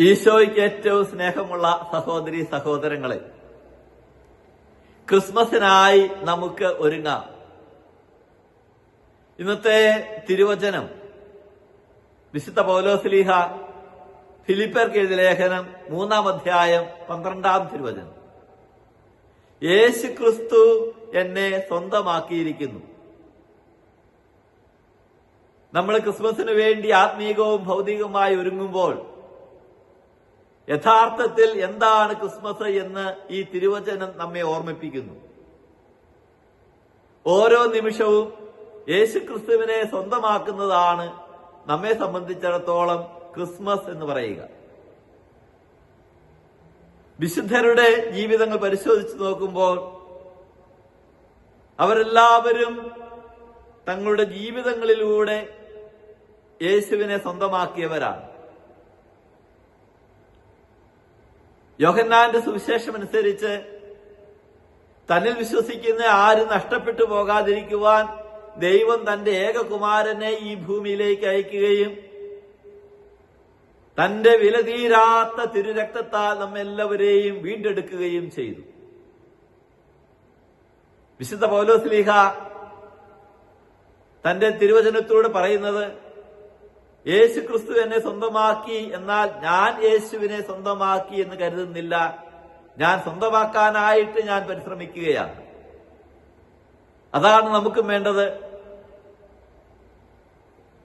ഈശോയ്ക്ക് ഏറ്റവും സ്നേഹമുള്ള സഹോദരി സഹോദരങ്ങളെ ക്രിസ്മസിനായി നമുക്ക് ഒരുങ്ങാം. ഇന്നത്തെ തിരുവചനം വിശുദ്ധ പൗലോസ്ലീഹ ഫിലിപ്പർക്ക് എഴുതിയ ലേഖനം മൂന്നാം അധ്യായം പന്ത്രണ്ടാം തിരുവചനം. യേശു ക്രിസ്തു എന്നെ സ്വന്തമാക്കിയിരിക്കുന്നു. നമ്മൾ ക്രിസ്മസിന് വേണ്ടി ആത്മീകവും ഭൗതികവുമായി ഒരുങ്ങുമ്പോൾ യഥാർത്ഥത്തിൽ എന്താണ് ക്രിസ്മസ് എന്ന് ഈ തിരുവചനം നമ്മെ ഓർമ്മിപ്പിക്കുന്നു. ഓരോ നിമിഷവും യേശു ക്രിസ്തുവിനെ സ്വന്തമാക്കുന്നതാണ് നമ്മെ സംബന്ധിച്ചിടത്തോളം ക്രിസ്മസ് എന്ന് പറയുക. വിശുദ്ധരുടെ ജീവിതങ്ങൾ പരിശോധിച്ചു നോക്കുമ്പോൾ അവരെല്ലാവരും തങ്ങളുടെ ജീവിതങ്ങളിലൂടെ യേശുവിനെ സ്വന്തമാക്കിയവരാണ്. യോഹന്നാന്റെ സുവിശേഷം അനുസരിച്ച് തന്നിൽ വിശ്വസിക്കുന്ന ആരും നഷ്ടപ്പെട്ടു പോകാതിരിക്കുവാൻ ദൈവം തന്റെ ഏകകുമാരനെ ഈ ഭൂമിയിലേക്ക് അയക്കുകയും തന്റെ വിലതീരാത്ത തിരുരക്തത്താൽ നമ്മെല്ലാവരെയും വീണ്ടെടുക്കുകയും ചെയ്തു. വിശുദ്ധ പൗലോസ്ലീഹ തന്റെ തിരുവചനത്തോട് പറയുന്നത് യേശു ക്രിസ്തു എന്നെ സ്വന്തമാക്കി എന്നാൽ ഞാൻ യേശുവിനെ സ്വന്തമാക്കി എന്ന് കരുതുന്നില്ല. ഞാൻ സ്വന്തമാക്കാനായിട്ട് ഞാൻ പരിശ്രമിക്കുകയാണ്. അതാണ് നമുക്കും വേണ്ടത്.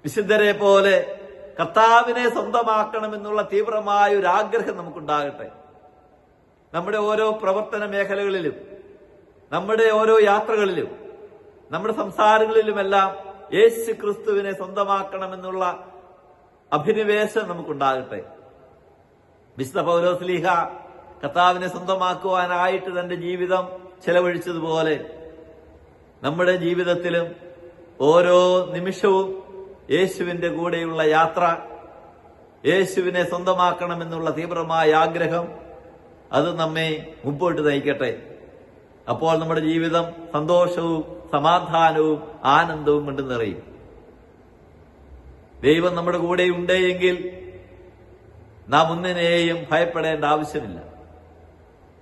വിശുദ്ധരെ പോലെ കർത്താവിനെ സ്വന്തമാക്കണമെന്നുള്ള തീവ്രമായ ഒരു ആഗ്രഹം നമുക്കുണ്ടാകട്ടെ. നമ്മുടെ ഓരോ പ്രവർത്തന മേഖലകളിലും നമ്മുടെ ഓരോ യാത്രകളിലും നമ്മുടെ സംസാരങ്ങളിലുമെല്ലാം യേശു ക്രിസ്തുവിനെ സ്വന്തമാക്കണമെന്നുള്ള അഭിനിവേശം നമുക്കുണ്ടാകട്ടെ. വിശുദ്ധ പൗലോസ്ലീഹ കർത്താവിനെ സ്വന്തമാക്കുവാനായിട്ട് തന്റെ ജീവിതം ചെലവഴിച്ചതുപോലെ നമ്മുടെ ജീവിതത്തിലും ഓരോ നിമിഷവും യേശുവിന്റെ കൂടെയുള്ള യാത്ര യേശുവിനെ സ്വന്തമാക്കണമെന്നുള്ള തീവ്രമായ ആഗ്രഹം അത് നമ്മെ മുമ്പോട്ട് നയിക്കട്ടെ. അപ്പോൾ നമ്മുടെ ജീവിതം സന്തോഷവും സമാധാനവും ആനന്ദവും കൊണ്ട് നിറയും. ദൈവം നമ്മുടെ കൂടെ ഉണ്ടെങ്കിൽ നാം ഒന്നിനെയും ഭയപ്പെടേണ്ട ആവശ്യമില്ല.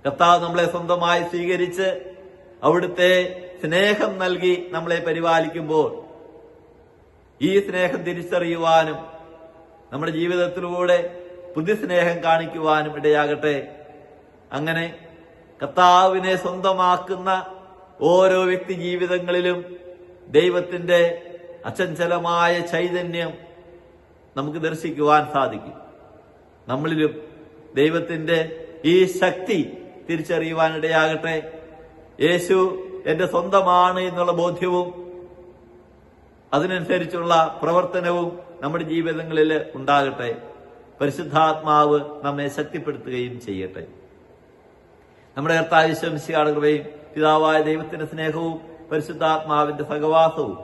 കർത്താവ് നമ്മളെ സ്വന്തമായി സ്വീകരിച്ച് അവിടുത്തെ സ്നേഹം നൽകി നമ്മളെ പരിപാലിക്കുമ്പോൾ ഈ സ്നേഹം തിരിച്ചറിയുവാനും നമ്മുടെ ജീവിതത്തിലൂടെ പുതിയ സ്നേഹം കാണിക്കുവാനും ഇടയാകട്ടെ. അങ്ങനെ കർത്താവിനെ സ്വന്തമാക്കുന്ന ഓരോ വ്യക്തി ജീവിതങ്ങളിലും ദൈവത്തിന്റെ അചഞ്ചലമായ ചൈതന്യം നമുക്ക് ദർശിക്കുവാൻ സാധിക്കും. നമ്മളിലും ദൈവത്തിന്റെ ഈ ശക്തി തിരിച്ചറിയുവാനിടയാകട്ടെ. യേശു എന്റെ സ്വന്തമാണ് എന്നുള്ള ബോധ്യവും അതിനനുസരിച്ചുള്ള പ്രവർത്തനവും നമ്മുടെ ജീവിതങ്ങളിൽ ഉണ്ടാകട്ടെ. പരിശുദ്ധാത്മാവ് നമ്മെ ശക്തിപ്പെടുത്തുകയും ചെയ്യട്ടെ. നമ്മുടെ കർത്താവിശ്വംശിയുടെ കൃപയും പിതാവായ ദൈവത്തിന്റെ സ്നേഹവും പരിശുദ്ധാത്മാവിന്റെ സഹവാസവും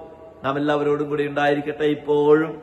നാം എല്ലാവരോടും കൂടി ഉണ്ടായിരിക്കട്ടെ ഇപ്പോഴും.